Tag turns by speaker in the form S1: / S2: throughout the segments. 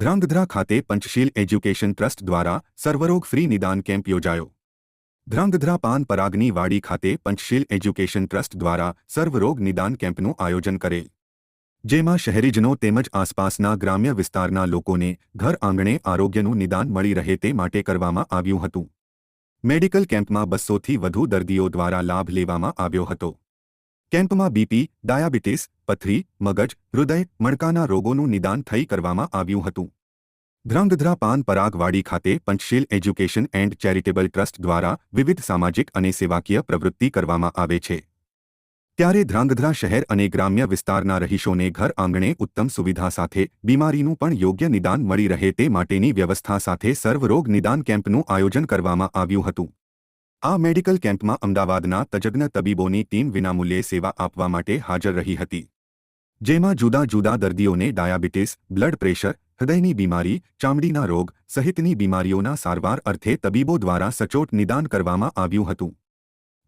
S1: ધ્રાંગધ્રા ખાતે Panchsheel education trust દ્વારા સર્વરોગ free નિદાન કેમ્પ યોજાયો. ધ્રાંગધ્રા પાન પરાગની વાડી ખાતે પંચશીલ એજ્યુકેશન ટ્રસ્ટ દ્વારા સર્વરોગ નિદાન કેમ્પનું આયોજન કરેલ. જેમાં શહેરીજનો તેમજ આસપાસના ગ્રામ્ય વિસ્તારના લોકોને ઘર આંગણે આરોગ્યનું નિદાન મળી રહે તે માટે કરવામાં આવ્યું હતું. મેડિકલ કેમ્પમાં બસોથી વધુ દર્દીઓ દ્વારા લાભ લેવામાં આવ્યો હતો. કેમ્પમાં બીપી, ડાયાબિટીસ, પથરી, મગજ, હૃદય, મણકાના રોગોનું નિદાન થઈ કરવામાં આવ્યું હતું. ધ્રાંગધ્રા પાન પરાગવાડી ખાતે Panchsheel education and charitable trust દ્વારા વિવિધ સામાજિક અને સેવાકીય પ્રવૃત્તિ કરવામાં આવે છે. ત્યારે ધ્રાંગધ્રા શહેર અને ગ્રામ્ય વિસ્તારના રહીશોને ઘર આંગણે ઉત્તમ સુવિધા સાથે બીમારીનું પણ યોગ્ય નિદાન મળી રહે તે માટેની વ્યવસ્થા સાથે સર્વરોગ નિદાન કેમ્પનું આયોજન કરવામાં આવ્યું હતું. આ મેડિકલ કેમ્પમાં અમદાવાદના તજજ્ઞ તબીબોની ટીમ વિનામૂલ્યે સેવા આપવા માટે હાજર રહી હતી. જેમાં જુદા જુદા દર્દીઓને ડાયાબિટીસ, બ્લડ પ્રેશર, હૃદયની બીમારી, ચામડીના રોગ સહિતની બીમારીઓના સારવાર અર્થે તબીબો દ્વારા સચોટ નિદાન કરવામાં આવ્યું હતું.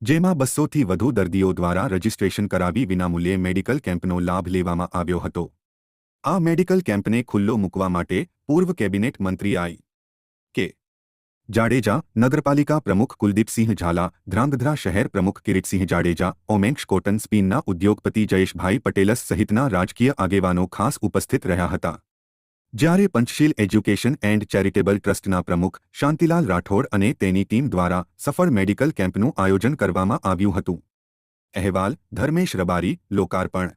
S1: જેમાં બસોથી વધુ દર્દીઓ દ્વારા રજીસ્ટ્રેશન કરાવી વિનામૂલ્યે મેડિકલ કેમ્પનો લાભ લેવામાં આવ્યો હતો. આ મેડિકલ કેમ્પને ખુલ્લો મૂકવા માટે પૂર્વ કેબિનેટ મંત્રી આઈ. જાડેજા, નગરપાલિકા પ્રમુખ કુલદીપસિંહ ઝાલા, ધ્રાંગધ્રા શહેર પ્રમુખ કિરીટસિંહ જાડેજા, ઓમેન્ક્ષ કોટન સ્પીનના ઉદ્યોગપતિ જયેશભાઈ પટેલસ સહિતના રાજકીય આગેવાનો ખાસ ઉપસ્થિત રહ્યા હતા. જ્યારે પંચશીલ એજ્યુકેશન એન્ડ ચેરિટેબલ ટ્રસ્ટના પ્રમુખ શાંતિલાલ રાઠોડ અને તેની ટીમ દ્વારા સફળ મેડિકલ કેમ્પનું આયોજન કરવામાં આવ્યું હતું. અહેવાલ, ધર્મેશ રબારી, લોકાર્પણ.